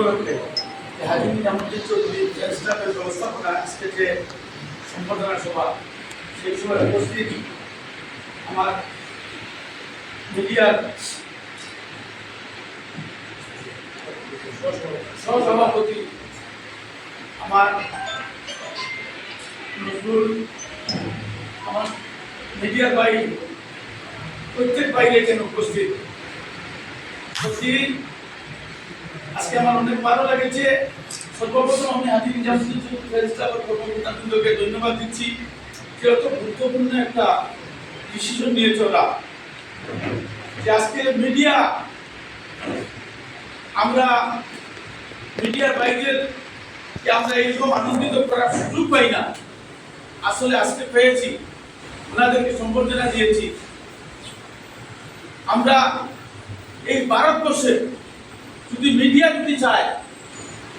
উপলক্ষে। ব্যবস্থাপনা আজকে যে সম্পাদনা সভা, সেই সময় উপস্থিত আমার মিডিয়ার সহসভাপতি আমার নজরুল, আমার মিডিয়ার ভাই, প্রত্যেক বাইরে এখানে উপস্থিত। আজকে আমার অনেক ভালো লেগেছে। সর্বপ্রথম আমি হাজির কর্মকর্তাবৃন্দকে ধন্যবাদ দিচ্ছি। যে গুরুত্বপূর্ণ একটা ডিসিশন নিয়ে চলা যে আজকে মিডিয়া আমরা মিডিয়ার বাইরের আমরা এইরকম আনন্দিত করার সুযোগ পাই না, আসলে আজকে পেয়েছি। ওনাদেরকে সম্বর্ধনা দিয়েছি। আমরা এই ভারতবর্ষে যদি মিডিয়া যদি চায়,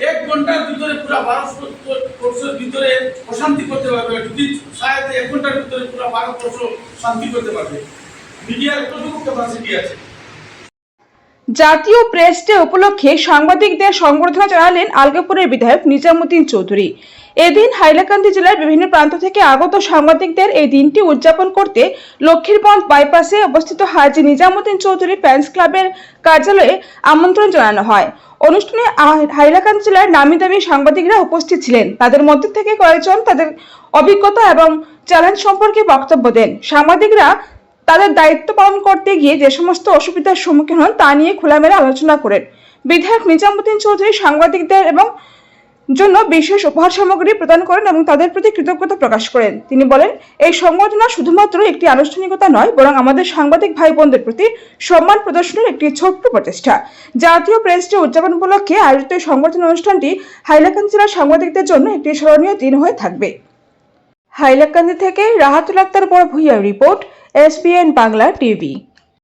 এক ঘণ্টার ভিতরে পুরো ভারতবর্ষের ভিতরে অশান্তি করতে পারবে, যদি চায় এক ঘণ্টার ভিতরে পুরো ভারতবর্ষ শান্তি করতে পারবে। মিডিয়ার কতটুকু ক্যাপাসিটি আছে? জাতীয় প্রেস ডে উপলক্ষে সাংবাদিকদের সংবর্ধনা জানালেন আলগাপুরের বিধায়ক নিজামুদ্দিন চৌধুরী। এদিন হাইলাকান্দি জেলার বিভিন্ন প্রান্ত থেকে আগত সাংবাদিকদের এই দিনটি উদযাপন করতে লক্ষ্মীরগঞ্জ বাইপাসে অবস্থিত হাজি নিজামুদ্দিন চৌধুরী ফ্যান্স ক্লাবের কার্যালয়ে আমন্ত্রণ জানানো হয়। অনুষ্ঠানে হাইলাকান্দি জেলার নামি দামি সাংবাদিকরা উপস্থিত ছিলেন। তাদের মধ্যে থেকে কয়েকজন তাদের অভিজ্ঞতা এবং চ্যালেঞ্জ সম্পর্কে বক্তব্য দেন। সাংবাদিকরা তাদের দায়িত্ব পালন করতে গিয়ে যে সমস্ত অসুবিধার সম্মুখীন হন তা নিয়ে খোলামেলা আলোচনা করেন। বিধায়ক নিজামুদ্দিন চৌধুরী সাংবাদিকদের এবং জন্য বিশেষ উপহার সামগ্রী প্রদান করেন এবং তাদের প্রতি কৃতজ্ঞতা প্রকাশ করেন। তিনি বলেন, এই সংবর্ধনা শুধুমাত্র একটি আনুষ্ঠানিকতা নয়, বরং আমাদের সাংবাদিক ভাই বোনদের প্রতি সম্মান প্রদর্শনের একটি ছোট্ট প্রচেষ্টা। জাতীয় প্রেস ডে উদযাপন উপলক্ষে আয়োজিত এই সংবর্ধনা অনুষ্ঠানটি হাইলাকান্দি জেলার সাংবাদিকদের জন্য একটি স্মরণীয় দিন হয়ে থাকবে। হাইলাকান্দি থেকে রাহাতুল আক্তার বড় Bhuiyan report SBN Bangla TV